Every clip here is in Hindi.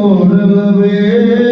ഓർവേ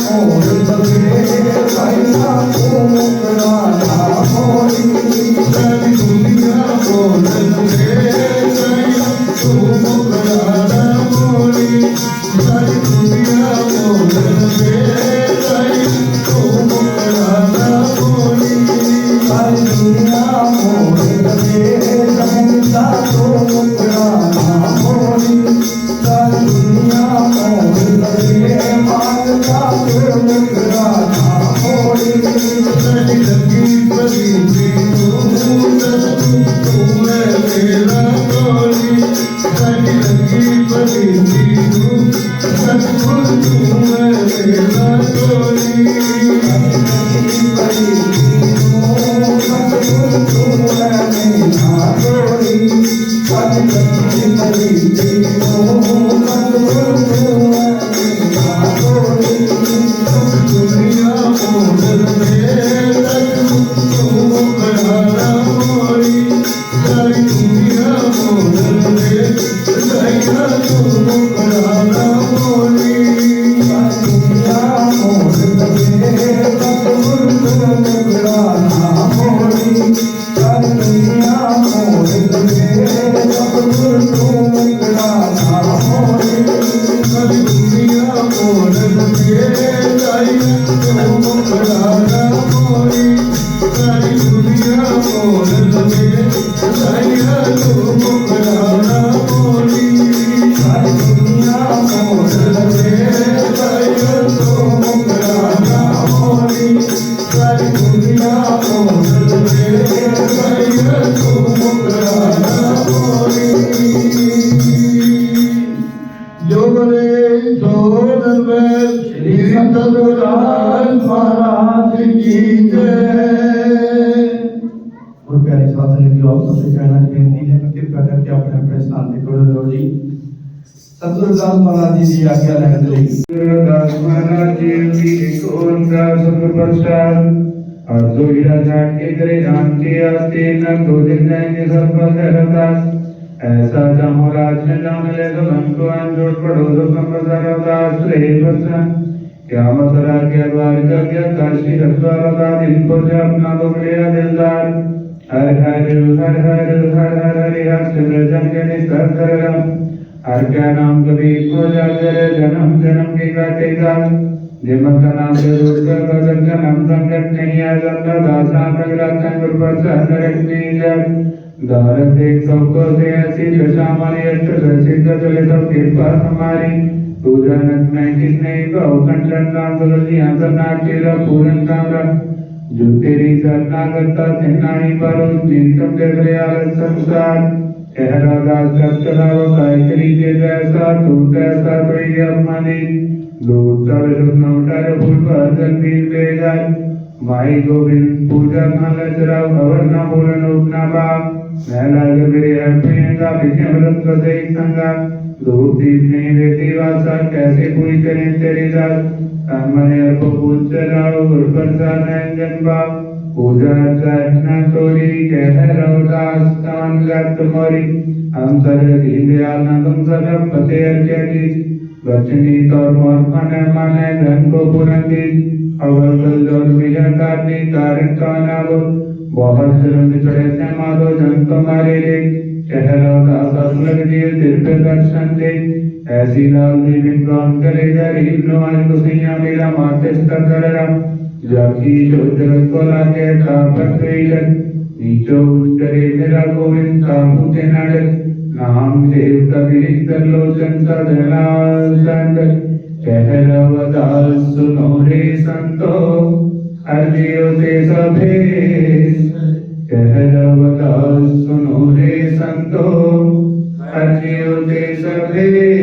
Oh, her. जी की आज्ञा रहने लगी। और जो के करे राम के न तो दिन जाएँगे सब पर ऐसा राज में जाम ले तो अंजोड़ पड़ो तो रहता श्रेय क्या द्वार का क्या काशी रहता दिन को अपना तो दिलदार। हर हर हर हर हर हर हर हर अर्घ्यानाम कभी को जागर जन्म जन्म के काटे का निमंत्रणाम ज़रूर कर दर्शनम संगत नहीं आ जाता दासाम प्रग्रासन गुरुपर संगत नहीं जब दारत एक सबको से ऐसी दशा हमारी अष्ट दर्शित चले सब कृपा हमारी पूजन में किसने को खंडन नाम सरजी आसना केरा पूरन काम जो तेरी सरना करता सिन्हानी पर उस निंतम जगरे आलस संसार कहरादा सतनाव कायकरी के जैसा तू तैसा तो ये अम्मानी दूसरा शुद्धम टारे फूल पर जंगीर ले जाए माई गोविंद पूजा ना लचरा भवर ना बोलन उपना बा नैला के मेरे हंपियंगा पीछे मदद कर दे संगा धूप दीप नहीं देती वासा कैसे पूरी करें तेरी दास तन मन अर्प पूछ चलाओ गुरु प्रसाद नयन जन बाप पूजन तोरी कह रवदास्तान गत मोरी हम सर गिंदया नंदम सर पते अर्चनी वचनी तोर मोर मन मन धन को पुरंदी अवर कल ज़ोर मिलन करनी कारण का नाव बहुत सिरम चढ़े से माधो जन को मारे रे कह रवदास असलग दिल दिल पे दर्शन दे ऐसी लाल जीवन कौन करे गरीब लोग को सिया मेरा माते स्तर कर रहा जो जगत को लागे तापत वेलन नीचो उतरे मेरा गोविंद काहू ते नाडक नाम देव कबीर कर लोचन सदना संत कहरवदास सुनो रे संतो हरियो ते सभे कहरवदास सुनो रे संतो हरियो ते सभे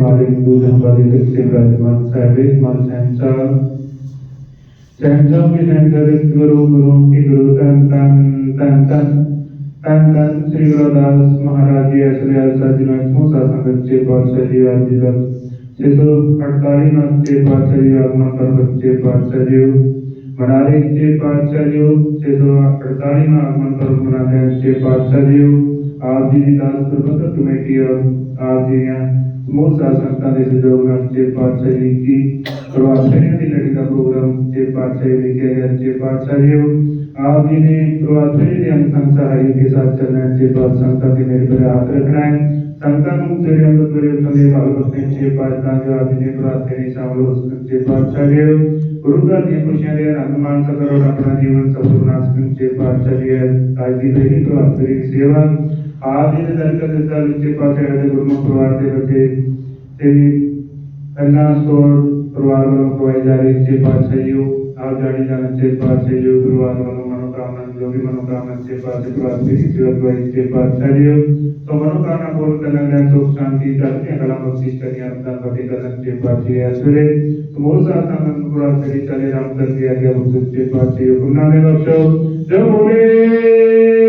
मालिक दूध हमारे दक्षिण विराजमान साहिब मान सहसा सहसा के सहसा गुरु गुरु की गुरु तन तन तन तन तन तन श्री गुरुदास महाराज जी असले अलसा जी में मोसा संगत से पातशाह जी आज जी तक छह सौ अड़तालीस में से पातशाह जी आगमन कर बच्चे पातशाह जी मनारे से पातशाह जी छह सौ अड़तालीस आगमन मनाते हैं से पातशाह जी आप जी की दास प्रबंधक कमेटी और आप जी यहाँ मोसा संस्था ਦੇ ਸਹਿਯੋਗ ਨਾਲ ਜੇ ਪਾਤਸ਼ਾਹ ਜੀ ਕੀ ਪ੍ਰਵਾਸ ਕਰਨ ਦੀ ਲੜੀ ਦਾ ਪ੍ਰੋਗਰਾਮ ਜੇ ਪਾਤਸ਼ਾਹ ਜੀ के हैं जे पातशाह जी आप जी ने प्रवास के अंग संसारी के साथ चलना है जे पात संस्था के मेरे पर हाथ रखना है संस्था ਨੂੰ ਜਿਹੜੇ ਅੰਮ੍ਰਿਤ ਵੇਲੇ ਉੱਤੇ ਭਾਗਵਤ ਨੇ ਜੇ ਪਾਤਸ਼ਾਹ ਜੀ ਆਪ ਜੀ ਨੇ ਪ੍ਰਵਾਸ ਦੇ ਵਿੱਚ ਸ਼ਾਮਲ ਹੋ ਸਕਣ ਜੇ ਪਾਤਸ਼ਾਹ ਜੀ ਗੁਰੂ ਘਰ ਦੀਆਂ ਖੁਸ਼ੀਆਂ ਦੇ ਰੰਗ ਮਾਨ ਸਕਰ ਔਰ ਆਪਣਾ ਜੀਵਨ ਸਫਲ ਬਣਾ ਸਕਣ ਜੇ ਪਾਤਸ਼ਾਹ ਜੀ ਅੱਜ ਦੀ ਪਹਿਲੀ ਪ੍ਰਵਾਸ ਦੀ ਸੇਵਾ ਆਪ ਜੀ ਦੇ ਦਰਸ਼ਨ ਦੇ ਸਾਲ ਵਿੱਚ ਪਾਤਸ਼ਾਹ ਦੇ ਗੁਰਮੁਖ ਪਰਿਵਾਰ ਦੇ ਬੱਚੇ ਤੇ ਅੰਨਾ ਸਟੋਰ ਪਰਿਵਾਰ ਵੱਲੋਂ ਕਰਵਾਈ ਜਾ ਰਹੀ ਛੇ ਪਾਤਸ਼ਾਹ ਜੀ ਆਪ ਜਾਣੀ ਜਾਣ ਛੇ ਪਾਤਸ਼ਾਹ ਜੀ ਪਰਿਵਾਰ ਵੱਲੋਂ ਮਨੋਕਾਮਨਾ ਜੋ ਵੀ ਮਨੋਕਾਮਨਾ ਛੇ ਪਾਤਸ਼ਾਹ ਪਰਿਵਾਰ ਦੀ ਸੇਵਾ ਕਰਵਾਈ ਛੇ ਪਾਤਸ਼ਾਹ ਜੀ तो मनोकामना पूर्ण करने में सुख शांति चढ़ने कला बख्शिश करिए अपना कभी करन के पाछे असुरे तो मोर साथ आनंद पूरा करी चले राम कर दिया गया भक्त के पाछे पुन्ना में बख्शो जो बोले सो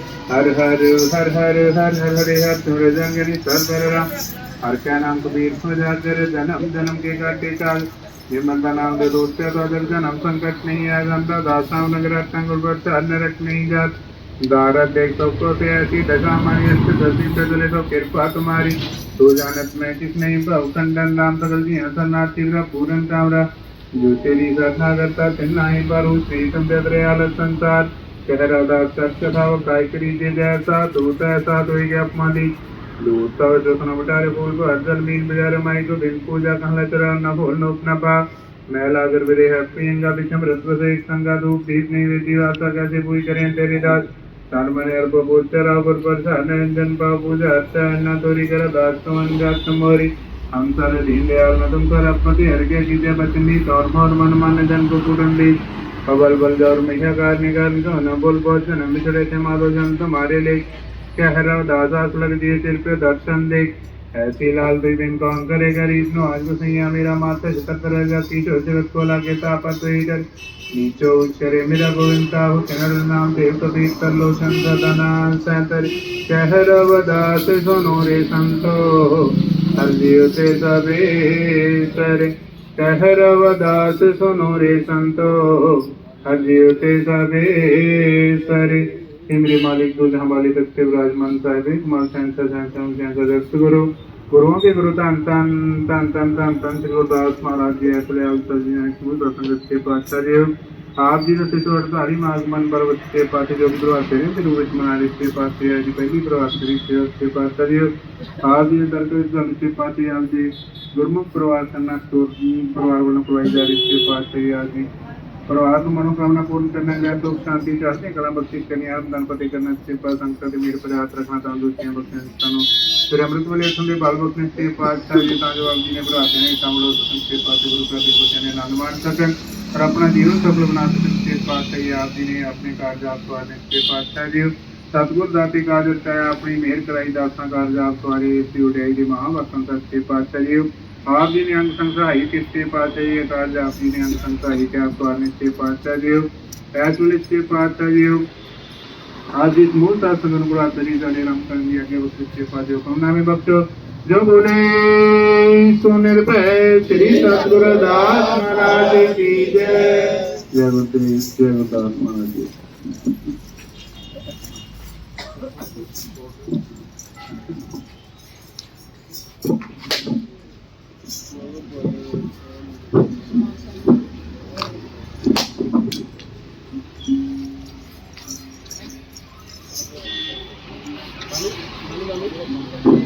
हर हर हर हर हर हर हरे हर तुरे सर दररा हर क्या नाम कबीर को जा तेरे जन्म जन्म के काटे काल। ये मंदा नाम दे दोस्ते तो अदर जन्म संकट नहीं है, जनता दासाव नगर तंगुल पर अन्य रख नहीं जात। दारा देख सबको से ऐसी दशा हमारी अच्छे धरती पे चले तो कृपा तुम्हारी। तू जानत में किस नहीं भव खंडन राम सकल जी हसनाथ तीव्र, पूरन तावरा जो तेरी साधना करता तिन्ना ही पर, श्री दयाल संसार। कह रहा सत्य था वो काय करी दे जैसा तू तैसा तो ही अपमानी दूत जो सुनो बटारे फूल को अर्जल बीन बजारे माई को दिन पूजा कहला चरा न फूल न उपना पा मैला अगर विरे है प्रियंगा बिचम रत्व से संगा धूप दीप नहीं वेदी वासा कैसे पूरी करें तेरी दास तन्मने अर्प पूज्य रावर पर नंजन पा पूजा अच्छा अन्ना तोरी कर दास तमन जात मोरी हम सारे दीन दयाल न तुम कर अपमति हर के कीजिए बचनी तौर मन मान जन को कुटुंबी अबल बल और मैया कार निकाल को न बोल बहुत जन मिचड़े थे माधो जन तुम्हारे ले। कह रहा दासास लग दिए सिर पे दर्शन देख। ऐसी लाल बिन कौन करे गरीब नो, आज को सैया मेरा माता शतर रहेगा पीछो जगत को लागे तापत इधर नीचो उच्चरे मेरा गोविंदा हो किनर नाम देव तो कबीर कर लो चंद्रदना सैतर। कह रवदास सुनो रे संतो, हर जीव से सबे सरे। ਕਹਿ ਰਵਦਾਸ ਸੁਨੋ ਰੇ ਸੰਤੋ ਹਰਿ ਉਤੇ ਸਭੇ ਸਰੇ ਸਿਮਰੇ ਮਾਲਿਕ ਦੁਲ ਹਮਾਲੇ ਤਖਤ ਵਿਰਾਜਮਾਨ ਸਾਹਿਬੇ ਕੁਮਾਰ ਸੈਨ ਸਜਾਨ ਸੈਨ ਸੈਨ ਦਾ ਦਰਸ ਕਰੋ ਗੁਰੂਆਂ ਦੇ ਗੁਰੂ ਤਾਂ ਤਾਂ ਤਾਂ ਤਾਂ ਤਾਂ ਤਾਂ ਸ੍ਰੀ ਗੁਰਦਾਸ ਮਹਾਰਾਜ ਜੀ ਆਪਣੇ ਆਪ ਸਜਿਆ ਕਿ ਉਹ ਪ੍ਰਸੰਗ ਦੇ ਪਾਤਸ਼ਾਹ ਜੀ आप जी रस्ते तो अड़ताली मार्ग मन पर्वत के पास जो प्रवास करें फिर विच मनाली के पास से आज पहली प्रवास करी थे उसके पास सर आप जी दरकल के पास से आप जी गुरमुख परिवार करना स्टोर परिवार वालों प्रोवाइड जा रही के पास से आज जी परिवार को मनोकामना पूर्ण करना गया तो शांति चाहते कला बख्शिश करनी आप गणपति करना के पास संकट मेरे पर हाथ रखना तंदुरुस्तियाँ बख्शना स्थानों ਫਿਰ ਅੰਮ੍ਰਿਤ ਵੇਲੇ ਇਥੋਂ ਦੇ ਬਾਲ ਬਖਸ਼ ਤੇ ਪਾਤਸ਼ਾਹ ਜੀ ਤਾਂ ਜੋ ਆਪ ਜੀ ਨੇ ਬੁਲਾਤੇ ਨੇ ਤਾਂ ਲੋਕ ਸੰਖੇ ਪਾਤਸ਼ਾਹ ਗੁਰੂ ਸਾਹਿਬ ਦੇ ਬਚਨ ਨੇ ਆਨੰਦ ਮਾਣ ਸਕਣ और अपना जीवन सफल बना सकते के पातशाह जी आप जी ने अपने कार्य आप सवारे के पातशाह जी सतगुर दाते काज रचाया अपनी मेहर कराई दासा कार्य आप सवारे इसी उठाई जी महावतन तक के पातशाह जी आप जी ने अंग संसाई किसके पातशाह जी कार्य आप जी ने अंग संसाई के आप सवारने के पातशाह जी ऐसे के पातशाह जी आज इस मूल शासन गुरुआ तरी जाने राम कर दिया के उस के पास जो करुणा में बख्शो जो बोले सो श्री सतगुरदास महाराज की जय। जय गुरुदेव जय गुरुदास महाराज जी ਲੋਕ